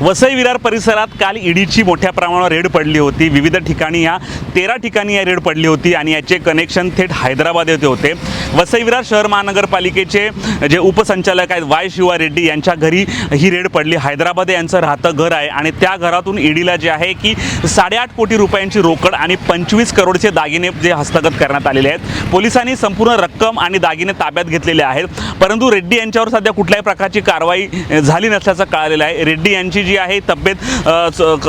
वसई विरार परिसरात काल ईडीची मोठ्या प्रमाणावर रेड पडली होती. विविध ठिकाणी या तेरा ठिकाणी या रेड पडली होती आणि याचे कनेक्शन थेट हैदराबाद येथे होते. वसई विरार शहर महानगरपालिकेचे जे उपसंचालक आहेत वाय शिवा रेड्डी यांच्या घरी ही रेड पडली. हैदराबाद यांचं राहतं घर आहे आणि त्या घरातून ईडीला जे आहे की साडेआठ कोटी रुपयांची रोकड आणि पंचवीस करोडचे दागिने जे हस्तगत करण्यात आलेले आहेत. पोलिसांनी संपूर्ण रक्कम आणि दागिने ताब्यात घेतलेले आहेत. परंतु रेड्डी यांच्यावर सध्या कुठल्याही प्रकारची कारवाई झाली नसल्याचं कळालेलं आहे. रेड्डी यांची जी आहे तब्येत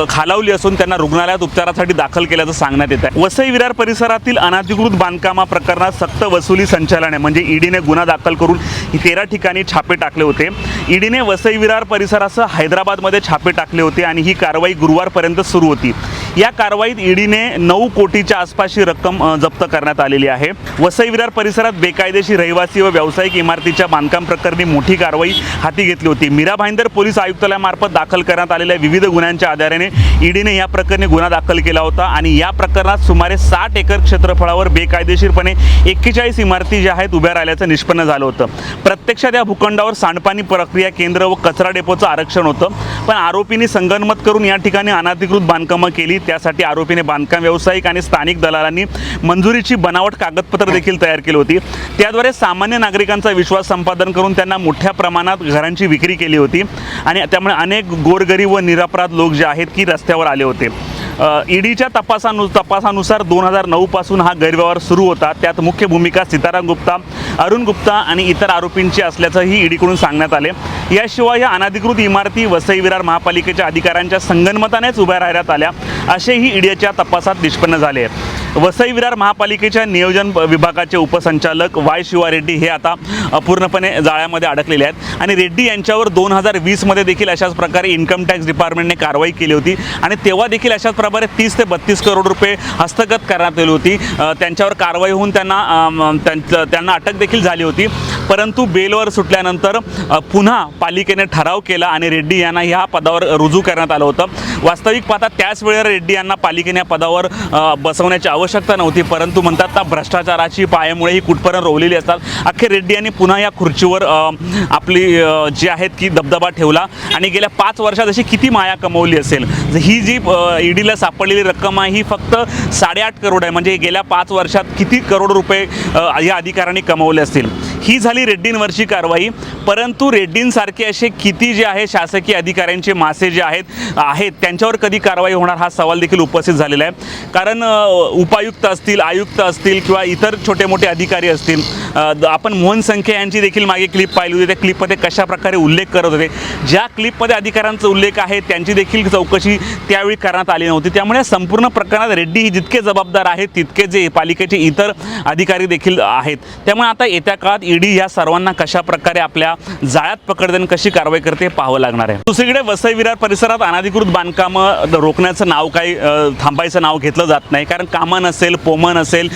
खालावली असून त्यांना रुग्णालयात उपचारासाठी दाखल केल्याचं सांगण्यात येत आहे वसई विरार परिसरातील अनाधिकृत बांधकामा प्रकरणात सक्त वसुली संचालने म्हणजे ईडीने गुन्हा दाखल करून तेरा ठिकाणी छापे टाकले होते. ईडीने वसई विरार परिसरासह हैदराबादमध्ये छापे टाकले होते आणि ही कारवाई गुरुवारपर्यंत सुरू होती. या कारवाईत ईडीने नऊ कोटीच्या आसपासची रक्कम जप्त करण्यात आलेली आहे. वसई विरार परिसरात बेकायदेशीर रहिवासी व व्यावसायिक इमारतीच्या बांधकाम प्रकरणी मोठी कारवाई हाती घेतली होती. मीरा भाईंदर पोलीस आयुक्तालयामार्फत दाखल करण्यात आलेल्या विविध गुन्ह्यांच्या आधाराने ईडीने या प्रकरणी गुन्हा दाखल केला होता आणि या प्रकरणात सुमारे साठ एकर क्षेत्रफळावर बेकायदेशीरपणे एक्केचाळीस इमारती ज्या आहेत उभ्या राहिल्याचं निष्पन्न झालं होतं. प्रत्यक्षात या भूखंडावर सांडपाणी प्रक्रिया केंद्र व कचरा डेपोचं आरक्षण होतं. पण आरोपींनी संगनमत करून या ठिकाणी अनाधिकृत बांधकामं केली त्यासाठी आरोपीने बांधकाम व्यावसायिक आणि स्थानिक दलालांनी मंजुरीची बनावट कागदपत्र देखील तयार केली होती. त्याद्वारे सामान्य नागरिकांचा विश्वास संपादन करून त्यांना मोठ्या प्रमाणात घरांची विक्री केली होती. आणि त्यामुळे अनेक गोरगरीब व निरपराध लोक जे आहेत की रस्त्यावर आले होते. ईडीच्या तपासानु तपासानुसार दोन हजार नऊपासून हा गैरव्यवहार सुरू होता. त्यात मुख्य भूमिका सीताराम गुप्ता अरुण गुप्ता आणि इतर आरोपींची असल्याचंही ईडीकडून सांगण्यात आले. याशिवाय या अनधिकृत इमारती वसई विरार महापालिकेच्या अधिकाऱ्यांच्या संगनमतानेच उभ्या राहण्यात आल्या असेही ईडीच्या तपासात निष्पन्न झाले. आहे वसई विरार महापालिकेच्या नियोजन विभागाचे उपसंचालक वाय शिवा रेड्डी हे आता पूर्णपणे जाळ्यामध्ये अडकलेले आहेत. आणि रेड्डी यांच्यावर दोन हजार वीसमध्ये देखील अशाच प्रकारे इन्कम टॅक्स डिपार्टमेंटने कारवाई केली होती. आणि तेव्हा देखील अशाच प्रकारे तीस ते बत्तीस करोड रुपये हस्तगत करण्यात आली होती. त्यांच्यावर कारवाई होऊन त्यांना त्यांना अटक देखील झाली होती. परंतु बेलवर सुटल्यानंतर पुन्हा पालिकेने ठराव केला आणि रेड्डी यांना ह्या पदावर रुजू करण्यात आलं होतं. वास्तविक पाहता त्याच वेळेला रेड्डी यांना पालिकेने या पदावर बसवण्याची आवश्यक आवश्यकता नव्हती परंतु म्हणतात ना भ्रष्टाचाराची पायामुळे ही कुठपर्यंत रोवलेली असतात. अखेर रेड्डी यांनी पुन्हा या खुर्चीवर आपली जी आहेत की दबदबा ठेवला आणि गेल्या पाच वर्षात अशी किती माया कमवली असेल? ही जी ईडीला सापडलेली रक्कम आहे ही फक्त साडेआठ करोड आहे. म्हणजे गेल्या पाच वर्षात किती करोड रुपये या अधिकाऱ्यांनी कमवले असतील? ही झाली रेड्डींवरची कारवाई. परंतु रेड्डींसारखे असे किती जे आहे शासकीय अधिकाऱ्यांचे मासे जे आहेत आहेत त्यांच्यावर कधी कारवाई होणार हा सवाल देखील उपस्थित झालेला आहे. कारण उपायुक्त असतील आयुक्त असतील किंवा इतर छोटे मोठे अधिकारी असतील आपण मोहन संख्या यांची देखील मागे क्लिप पाहिली होती. त्या क्लिपमध्ये कशा प्रकारे उल्लेख करत होते. ज्या क्लिपमध्ये अधिकाऱ्यांचा उल्लेख आहे त्यांची देखील चौकशी त्यावेळी करण्यात आली नव्हती. त्यामुळे संपूर्ण प्रकरणात रेड्डी ही जितके जबाबदार आहेत तितके जे पालिकेचे इतर अधिकारी देखील आहेत. त्यामुळे आता येत्या काळात ईडी या सर्वांना कशा प्रकारे आपल्या जाळ्यात पकडते कशी कारवाई करते पाहावं लागणार आहे. दुसरीकडे वसई विरार परिसरात अनधिकृत बांधकामं रोखण्याचं नाव काही थांबायचं नाव घेतलं जात नाही. कारण कामन असेल पोमन असेल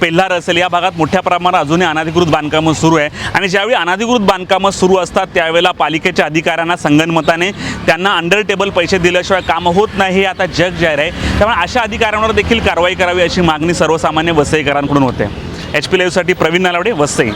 पेल्हार असेल या भागात मोठ्या प्रमाणात अजूनही अनधिकृत बांधकामं सुरू आहे. आणि ज्यावेळी अनधिकृत बांधकामं सुरू असतात त्यावेळेला पालिकेच्या अधिकाऱ्यांना संगनमताने त्यांना अंडर टेबल पैसे दिल्याशिवाय कामं होत नाही हे आता जग जाहीर आहे. त्यामुळे अशा अधिकाऱ्यांवर देखील कारवाई करावी अशी मागणी सर्वसामान्य वसईकरांकडून होते. एच पी लाईव्हसाठी प्रवीण नालावडे वसई.